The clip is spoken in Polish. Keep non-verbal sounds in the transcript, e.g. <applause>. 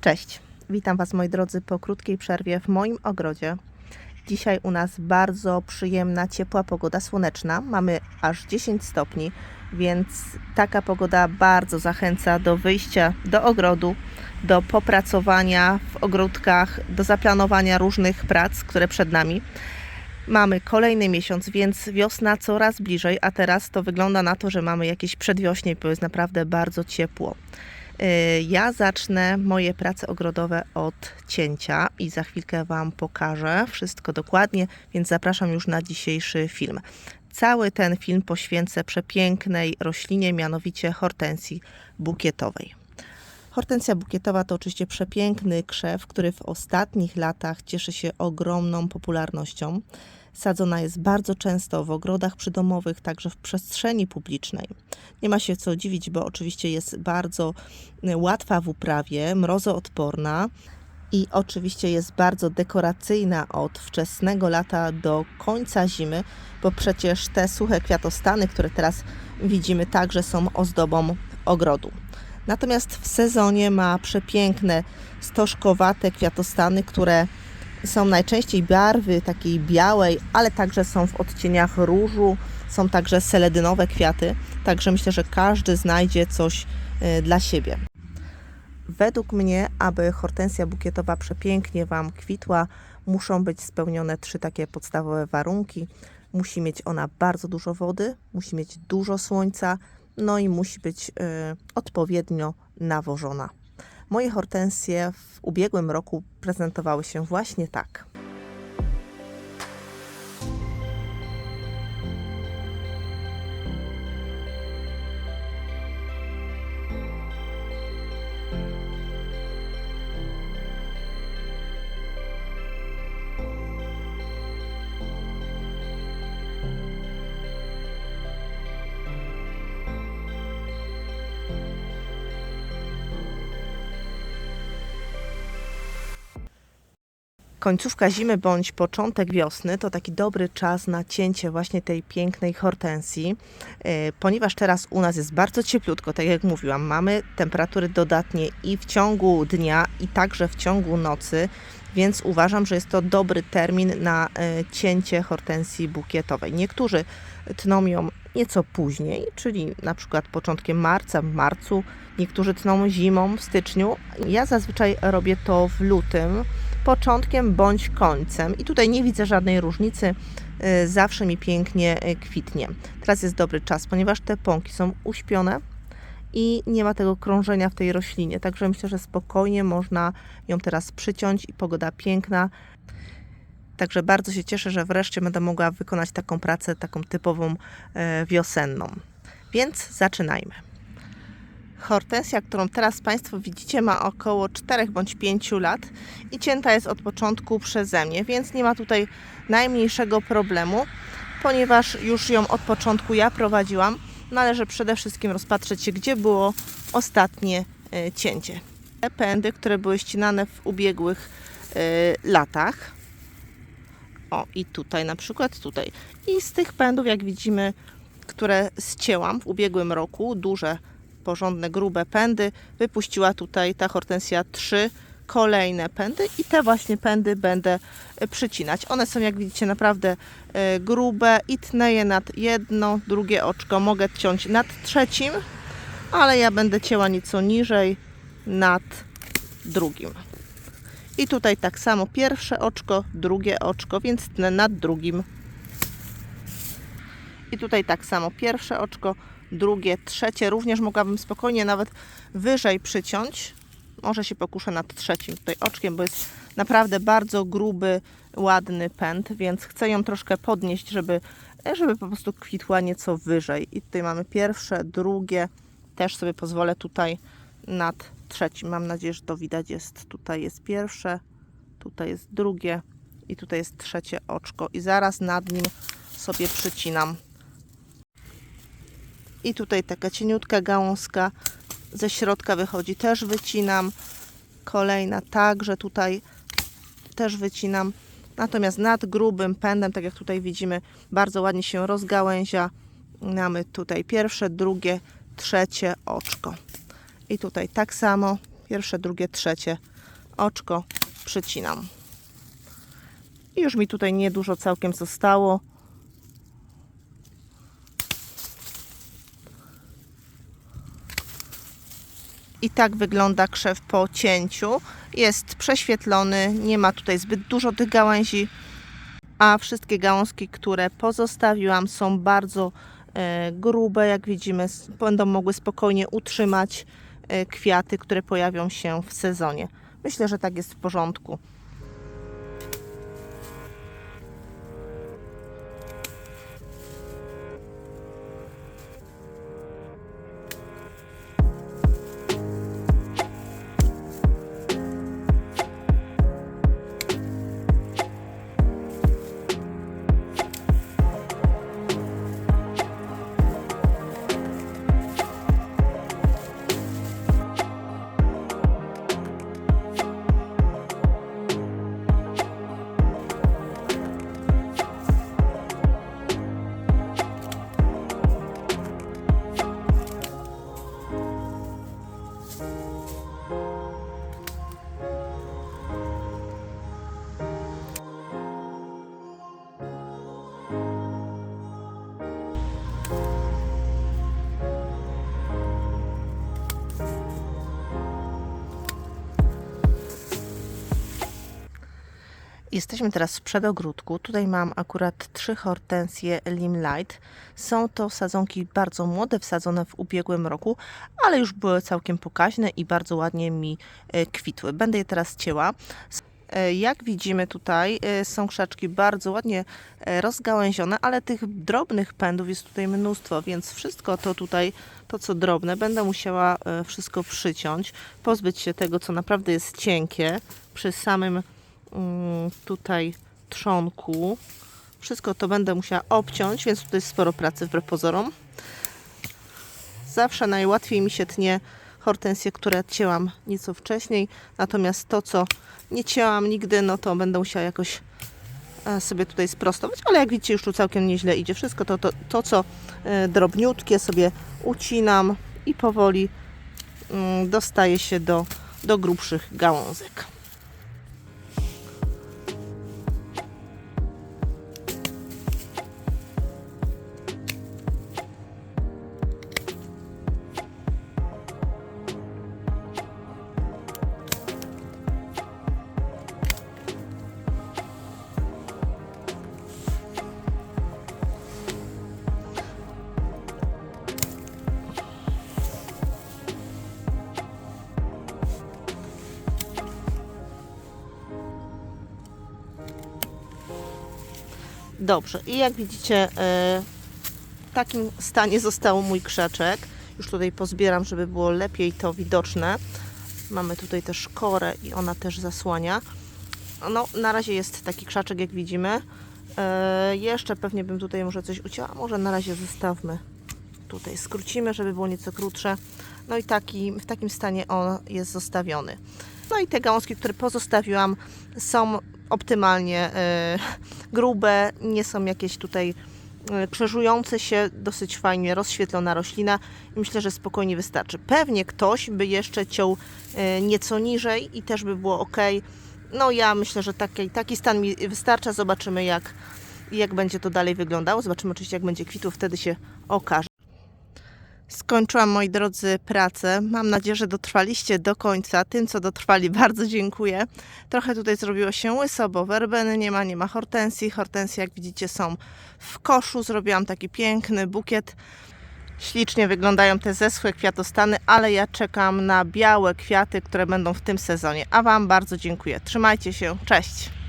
Cześć, witam Was moi drodzy po krótkiej przerwie w moim ogrodzie. Dzisiaj u nas bardzo przyjemna, ciepła pogoda słoneczna. Mamy aż 10 stopni, więc taka pogoda bardzo zachęca do wyjścia do ogrodu, do popracowania w ogródkach, do zaplanowania różnych prac, które przed nami. Mamy kolejny miesiąc, więc wiosna coraz bliżej, a teraz to wygląda na to, że mamy jakieś przedwiośnie, bo jest naprawdę bardzo ciepło. Y, Ja zacznę moje prace ogrodowe od cięcia i za chwilkę Wam pokażę wszystko dokładnie, więc zapraszam już na dzisiejszy film. Cały ten film poświęcę przepięknej roślinie, mianowicie hortensji bukietowej. Hortensja bukietowa to oczywiście przepiękny krzew, który w ostatnich latach cieszy się ogromną popularnością. Sadzona jest bardzo często w ogrodach przydomowych, także w przestrzeni publicznej. Nie ma się co dziwić, bo oczywiście jest bardzo y, łatwa w uprawie, mrozoodporna i oczywiście jest bardzo dekoracyjna od wczesnego lata do końca zimy, bo przecież te suche kwiatostany, które teraz widzimy, także są ozdobą ogrodu. Natomiast w sezonie ma przepiękne, stożkowate kwiatostany, które są najczęściej barwy takiej białej, ale także są w odcieniach różu, są także seledynowe kwiaty, także myślę, że każdy znajdzie coś y, dla siebie. Według mnie, aby hortensja bukietowa przepięknie Wam kwitła, muszą być spełnione trzy takie podstawowe warunki. Musi mieć ona bardzo dużo wody, musi mieć dużo słońca, no i musi być y, odpowiednio nawożona. Moje hortensje w ubiegłym roku prezentowały się właśnie tak. Końcówka zimy bądź początek wiosny to taki dobry czas na cięcie właśnie tej pięknej hortensji, e, ponieważ teraz u nas jest bardzo cieplutko, tak jak mówiłam, mamy temperatury dodatnie i w ciągu dnia, i także w ciągu nocy, więc uważam, że jest to dobry termin na e, cięcie hortensji bukietowej. Niektórzy tną ją nieco później, czyli na przykład początkiem marca, w marcu, niektórzy tną zimą, w styczniu. Ja zazwyczaj robię to w lutym, początkiem bądź końcem. I tutaj nie widzę żadnej różnicy. y, Zawsze mi pięknie y, kwitnie. Teraz jest dobry czas, ponieważ te pąki są uśpione i nie ma tego krążenia w tej roślinie. Także myślę, że spokojnie można ją teraz przyciąć i pogoda piękna. Także bardzo się cieszę, że wreszcie będę mogła wykonać taką pracę, taką typową e, wiosenną. Więc zaczynajmy. Hortensja, którą teraz Państwo widzicie, ma około 4 bądź 5 lat i cięta jest od początku przeze mnie, więc nie ma tutaj najmniejszego problemu, ponieważ już ją od początku ja prowadziłam. Należy przede wszystkim rozpatrzeć się, gdzie było ostatnie e, cięcie. Te pędy, które były ścinane w ubiegłych e, latach. O, i tutaj na przykład, tutaj. I z tych pędów, jak widzimy, które ścięłam w ubiegłym roku, duże porządne, grube pędy. Wypuściła tutaj ta hortensja trzy kolejne pędy i te właśnie pędy będę e, przycinać. One są, jak widzicie, naprawdę e, grube i tnę je nad jedno, drugie oczko. Mogę ciąć nad trzecim, ale ja będę cięła nieco niżej nad drugim. I tutaj tak samo pierwsze oczko, drugie oczko, więc tnę nad drugim. I tutaj tak samo pierwsze oczko, drugie, trzecie. Również mogłabym spokojnie nawet wyżej przyciąć. Może się pokuszę nad trzecim tutaj oczkiem, bo jest naprawdę bardzo gruby, ładny pęd, więc chcę ją troszkę podnieść, żeby, żeby po prostu kwitła nieco wyżej. I tutaj mamy pierwsze, drugie. Też sobie pozwolę tutaj nad trzecim. Mam nadzieję, że to widać jest. Tutaj jest pierwsze, tutaj jest drugie i tutaj jest trzecie oczko. I zaraz nad nim sobie przycinam i tutaj taka cieniutka gałązka ze środka wychodzi, też wycinam. Kolejna także tutaj też wycinam. Natomiast nad grubym pędem, tak jak tutaj widzimy, bardzo ładnie się rozgałęzia. Mamy tutaj pierwsze, drugie, trzecie oczko. I tutaj tak samo, pierwsze, drugie, trzecie oczko przycinam. I już mi tutaj niedużo całkiem zostało. I tak wygląda krzew po cięciu. Jest prześwietlony, nie ma tutaj zbyt dużo tych gałęzi, a wszystkie gałązki, które pozostawiłam są bardzo e, grube, jak widzimy, będą mogły spokojnie utrzymać e, kwiaty, które pojawią się w sezonie. Myślę, że tak jest w porządku. Jesteśmy teraz w przedogródku. Tutaj mam akurat trzy hortensje Limelight. Są to sadzonki bardzo młode, wsadzone w ubiegłym roku, ale już były całkiem pokaźne i bardzo ładnie mi e, kwitły. Będę je teraz cięła. E, Jak widzimy tutaj e, są krzaczki bardzo ładnie rozgałęzione, ale tych drobnych pędów jest tutaj mnóstwo, więc wszystko to tutaj, to co drobne, będę musiała wszystko przyciąć, pozbyć się tego, co naprawdę jest cienkie przy samym tutaj trzonku. Wszystko to będę musiała obciąć, więc tutaj jest sporo pracy wbrew pozorom. Zawsze najłatwiej mi się tnie hortensje, które cięłam nieco wcześniej, natomiast to, co nie cięłam nigdy, no to będę musiała jakoś e, sobie tutaj sprostować, ale jak widzicie już tu całkiem nieźle idzie wszystko, to, to, to co e, drobniutkie sobie ucinam i powoli mm, dostaje się do, do grubszych gałązek. Dobrze, i jak widzicie, e, w takim stanie został mój krzaczek. Już tutaj pozbieram, żeby było lepiej to widoczne. Mamy tutaj też korę i ona też zasłania. No, na razie jest taki krzaczek, jak widzimy. E, jeszcze pewnie bym tutaj może coś ucięła. Może na razie zostawmy tutaj. Skrócimy, żeby było nieco krótsze. No i taki, w takim stanie on jest zostawiony. No i te gałązki, które pozostawiłam, są optymalnie e, <laughs> grube, nie są jakieś tutaj e, krzyżujące się, dosyć fajnie rozświetlona roślina i myślę, że spokojnie wystarczy. Pewnie ktoś by jeszcze ciął e, nieco niżej i też by było ok. No ja myślę, że taki, taki stan mi wystarcza. Zobaczymy jak, jak będzie to dalej wyglądało. Zobaczymy oczywiście jak będzie kwitło, wtedy się okaże. Skończyłam, moi drodzy, pracę. Mam nadzieję, że dotrwaliście do końca. Tym, co dotrwali, <laughs> bardzo dziękuję. Trochę tutaj zrobiło się łyso, bo werbeny nie ma, nie ma hortensji. Hortensje, jak widzicie, są w koszu. Zrobiłam taki piękny bukiet. Ślicznie wyglądają te zeschłe kwiatostany, ale ja czekam na białe kwiaty, które będą w tym sezonie. A Wam bardzo dziękuję. Trzymajcie się. Cześć!